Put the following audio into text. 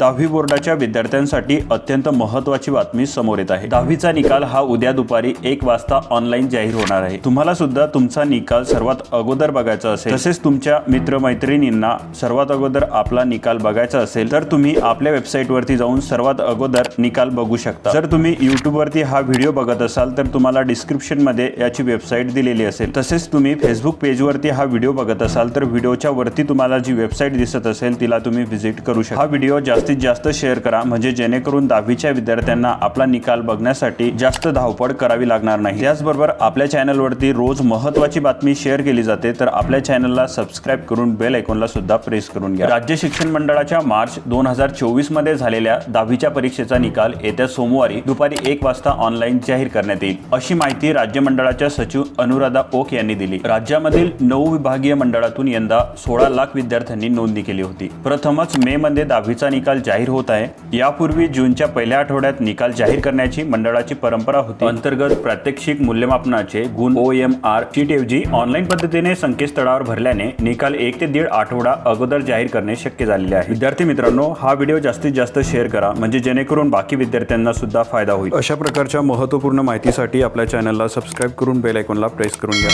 दहावी बोर्डाच्या विद्यार्थ्यांसाठी अत्यंत महत्वाची बातमी समोर येत आहे. दहावीचा निकाल हा उद्या दुपारी एक वाजता ऑनलाईन जाहीर होणार आहे. तुम्हाला सुद्धा तुमचा निकाल सर्वात अगोदर बघायचा असेल तसेच तुमच्या मित्रमैत्रिणींना सर्वात अगोदर आपला निकाल बघायचा असेल तर तुम्ही आपल्या वेबसाईट वरती जाऊन सर्वात अगोदर निकाल बघू शकता. जर तुम्ही युट्यूब वरती हा व्हिडिओ बघत असाल तर तुम्हाला डिस्क्रिप्शनमध्ये याची वेबसाईट दिलेली असेल. तसेच तुम्ही फेसबुक पेज वरती हा व्हिडिओ बघत असाल तर व्हिडिओच्या वरती तुम्हाला जी वेबसाईट दिसत असेल तिला तुम्ही व्हिजिट करू शकता. हा व्हिडिओ जास्त जास्तीत जास्त शेअर करा म्हणजे जेणेकरून दहावीच्या विद्यार्थ्यांना आपला निकाल बघण्यासाठी जास्त धावपळ करावी लागणार नाही. त्याचबरोबर आपल्या चॅनलवरती रोज महत्वाची बातमी शेअर केली जाते तर आपल्या चॅनलला सबस्क्राईब करून बेल ऐकूनला सुद्धा प्रेस करून घ्या. राज्य शिक्षण मंडळाच्या मार्च दोन हजार चोवीसमध्ये झालेल्या दहावीच्या परीक्षेचा निकाल येत्या सोमवारी दुपारी एक वाजता ऑनलाईन जाहीर करण्यात येईल. अशी माहिती राज्य मंडळाच्या सचिव अनुराधा ओक यांनी दिली. राज्यामधील नऊ विभागीय मंडळातून यंदा सोळा लाख विद्यार्थ्यांनी नोंदणी केली होती. प्रथमच मे मध्ये दहावीचा निकाल जाहीर होत आहे. यापूर्वी जूनच्या पहिल्या आठवड्यात निकाल जाहीर करण्याची मंडळाची परंपरा होती. अंतर्गत प्रात्यक्षिक मूल्यमापनाचे गुण ओ एम आर शीट ऐवजी ऑनलाईन पद्धतीने संकेतस्थळावर भरल्याने निकाल एक ते दीड आठवडा अगोदर जाहीर करणे शक्य झालेले आहे. विद्यार्थी मित्रांनो हा व्हिडिओ जास्तीत जास्त शेअर करा म्हणजे जेणेकरून बाकी विद्यार्थ्यांना सुद्धा फायदा होईल. अशा प्रकारच्या महत्त्वपूर्ण माहितीसाठी आपल्या चॅनलला सबस्क्राईब करून बेल आयकॉनला प्रेस करून घ्या.